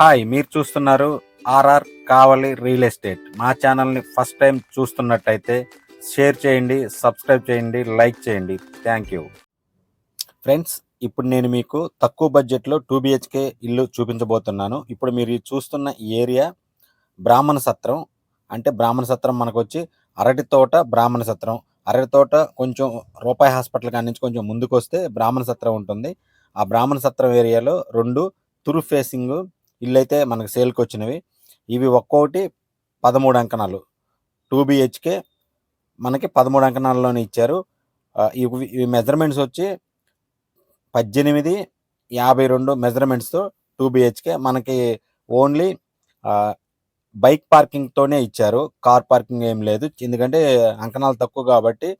Hi మీరు చూస్తున్నారు RR కావలి real estate. మా ఛానల్ని ఫస్ట్ టైం చూస్తున్నట్టయితే షేర్ చేయండి సబ్స్క్రైబ్ చేయండి లైక్ చేయండి. Thank you. ఫ్రెండ్స్ ఇప్పుడు నేను మీకు తక్కువ బడ్జెట్లో టూ బిహెచ్కే ఇల్లు చూపించబోతున్నాను. ఇప్పుడు మీరు చూస్తున్న ఈ ఏరియా బ్రాహ్మణ సత్రం. అంటే బ్రాహ్మణ సత్రం మనకు వచ్చి అరటి తోట బ్రాహ్మణ సత్రం. అరటి తోట కొంచెం రూపాయి హాస్పిటల్ కాడి నుంచి కొంచెం ముందుకు వస్తే బ్రాహ్మణ సత్రం ఉంటుంది. ఆ బ్రాహ్మణ సత్రం ఏరియాలో రెండు తురు ఫేసింగ్ ఇల్లు అయితే మనకు సేల్కి వచ్చినవి ఇవి ఒక్కొక్కటి పదమూడు అంకణాలు. టూ బిహెచ్కే మనకి పదమూడు అంకణాల్లోనే ఇచ్చారు. ఇవి మెజర్మెంట్స్ వచ్చి పద్దెనిమిది యాభై రెండు మెజర్మెంట్స్తో టూ బిహెచ్కే మనకి ఓన్లీ బైక్ పార్కింగ్తోనే ఇచ్చారు. కార్ పార్కింగ్ ఏం లేదు. ఎందుకంటే అంకణాలు తక్కువ కాబట్టి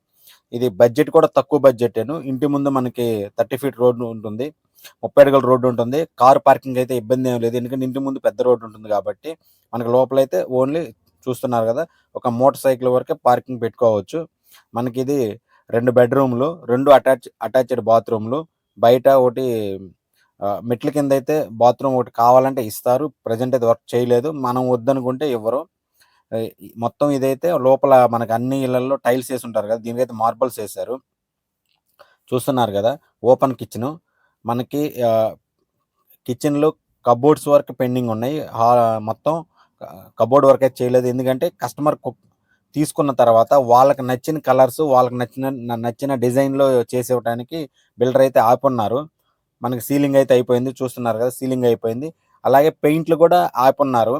ఇది బడ్జెట్ కూడా తక్కువ బడ్జెటేను. ఇంటి ముందు మనకి థర్టీ ఫీట్ రోడ్డు ఉంటుంది. ముప్పై అడుగుల రోడ్డు ఉంటుంది. కార్ పార్కింగ్ అయితే ఇబ్బంది ఏం లేదు. ఎందుకంటే ఇంటి ముందు పెద్ద రోడ్డు ఉంటుంది కాబట్టి మనకి లోపలైతే ఓన్లీ చూస్తున్నారు కదా ఒక మోటార్ సైకిల్ వరకే పార్కింగ్ పెట్టుకోవచ్చు. మనకి ఇది రెండు బెడ్రూమ్లు రెండు అటాచ్ అటాచ్డ్ బాత్రూమ్లు. బయట ఒకటి మెట్ల కింద అయితే బాత్రూమ్ ఒకటి కావాలంటే ఇస్తారు. ప్రజెంట్ అయితే వర్క్ చేయలేదు. మనం వద్దనుకుంటే ఇవ్వరు మొత్తం ఇదైతే లోపల మనకి అన్ని ఇళ్ళలో టైల్స్ వేసి ఉంటారు కదా దీనికైతే మార్బల్స్ వేశారు. చూస్తున్నారు కదా ఓపెన్ కిచెన్. మనకి కిచెన్లో కబోర్డ్స్ వర్క్ పెండింగ్ ఉన్నాయి. మొత్తం కబోర్డ్ వర్క్ అయితే చేయలేదు. ఎందుకంటే కస్టమర్ తీసుకున్న తర్వాత వాళ్ళకి నచ్చిన కలర్స్ వాళ్ళకి నచ్చిన నచ్చిన డిజైన్లో చేసి ఇవ్వడానికి బిల్డర్ అయితే ఆపున్నారు. మనకి సీలింగ్ అయితే అయిపోయింది. చూస్తున్నారు కదా సీలింగ్ అయిపోయింది. అలాగే పెయింట్లు కూడా ఆపున్నారు.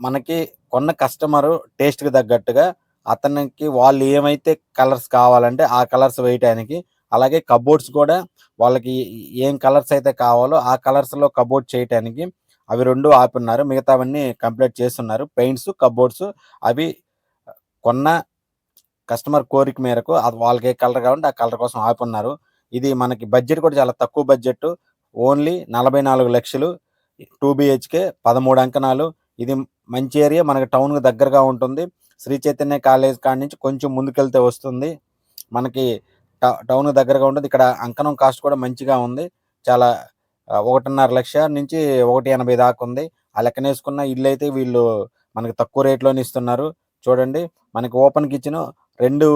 మనకి కొన్న కస్టమర్ టేస్ట్కి తగ్గట్టుగా అతనికి వాళ్ళు ఏమైతే కలర్స్ కావాలంటే ఆ కలర్స్ వేయటానికి అలాగే కబోర్డ్స్ కూడా వాళ్ళకి ఏం కలర్స్ అయితే కావాలో ఆ కలర్స్లో కబోర్డ్ చేయటానికి అవి రెండు ఆపున్నారు. మిగతావన్నీ కంప్లీట్ చేస్తున్నారు. పెయింట్స్ కబోర్డ్స్ అవి కొన్న కస్టమర్ కోరిక మేరకు అది వాళ్ళకి ఏ కలర్ కావాలంటే ఆ కలర్ కోసం ఆపున్నారు. ఇది మనకి బడ్జెట్ కూడా చాలా తక్కువ బడ్జెట్ ఓన్లీ నలభై నాలుగు లక్షలు. టూ బిహెచ్కే పదమూడు అంకణాలు. ఇది మంచి ఏరియా. మనకి టౌన్కి దగ్గరగా ఉంటుంది. శ్రీ చైతన్య కాలేజ్ కాడి నుంచి కొంచెం ముందుకెళ్తే వస్తుంది. మనకి టౌన్ దగ్గరగా ఉంటుంది. ఇక్కడ అంకణం కాస్ట్ కూడా మంచిగా ఉంది. చాలా ఒకటిన్నర లక్ష నుంచి ఒకటి ఎనభై దాకా ఉంది. ఆ లెక్కన వేసుకున్న ఇల్లు అయితే వీళ్ళు మనకి తక్కువ రేట్లోనే ఇస్తున్నారు. చూడండి మనకి ఓపెన్ కిచెన్ రెండు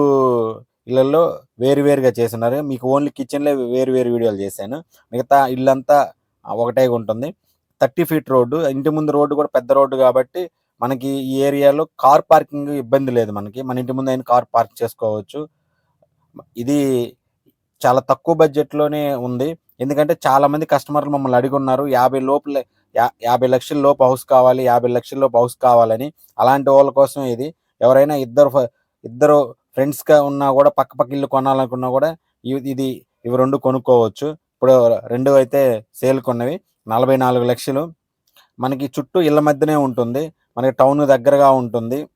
ఇళ్ళల్లో వేరు వేరుగా చేస్తున్నారు. మీకు ఓన్లీ కిచెన్లే వేరు వేరు వీడియోలు చేశాను. మిగతా ఇల్లంతా ఒకటే ఉంటుంది. థర్టీ ఫీట్ రోడ్డు ఇంటి ముందు రోడ్డు కూడా పెద్ద రోడ్డు కాబట్టి మనకి ఈ ఏరియాలో కార్ పార్కింగ్ ఇబ్బంది లేదు మనకి. మన ఇంటి ముందు అయిన కార్ పార్క్ చేసుకోవచ్చు. ఇది చాలా తక్కువ బడ్జెట్లోనే ఉంది. ఎందుకంటే చాలా మంది కస్టమర్లు మమ్మల్ని అడిగి ఉన్నారు యాభై లోపల యా- యాభై లక్షల లోపు హౌస్ కావాలి యాభై లక్షల లోపు హౌస్ కావాలని. అలాంటి వాళ్ళ కోసం ఇది. ఎవరైనా ఇద్దరు ఫ- ఇద్దరు ఫ్రెండ్స్గా ఉన్నా కూడా పక్క పక్క ఇల్లు కొనాలనుకున్నా కూడా ఇది ఇవి రెండు కొనుక్కోవచ్చు. ఇప్పుడు రెండు అయితే సేల్ కొన్నవి నలభై నాలుగు లక్షలు. మనకి చుట్టూ ఇళ్ళ మధ్యనే ఉంటుంది. మనకి టౌన్ దగ్గరగా ఉంటుంది.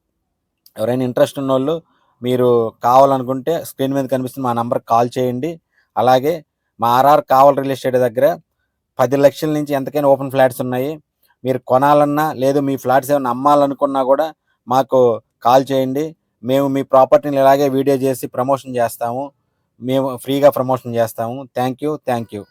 ఎవరైనా ఇంట్రెస్ట్ ఉన్న వాళ్ళు మీరు కావాలనుకుంటే స్క్రీన్ మీద కనిపిస్తున్న మా నంబర్కి కాల్ చేయండి. అలాగే మా ఆర్ఆర్ కావల్ రియల్ ఎస్టేట్ దగ్గర పది లక్షల నుంచి ఎంతకైనా ఓపెన్ ఫ్లాట్స్ ఉన్నాయి. మీరు కొనాలన్నా లేదు మీ ఫ్లాట్స్ ఏమైనా అమ్మాలనుకున్నా కూడా మాకు కాల్ చేయండి. మేము మీ ప్రాపర్టీని ఇలాగే వీడియో చేసి ప్రమోషన్ చేస్తాము. మేము ఫ్రీగా ప్రమోషన్ చేస్తాము. Thank you thank you.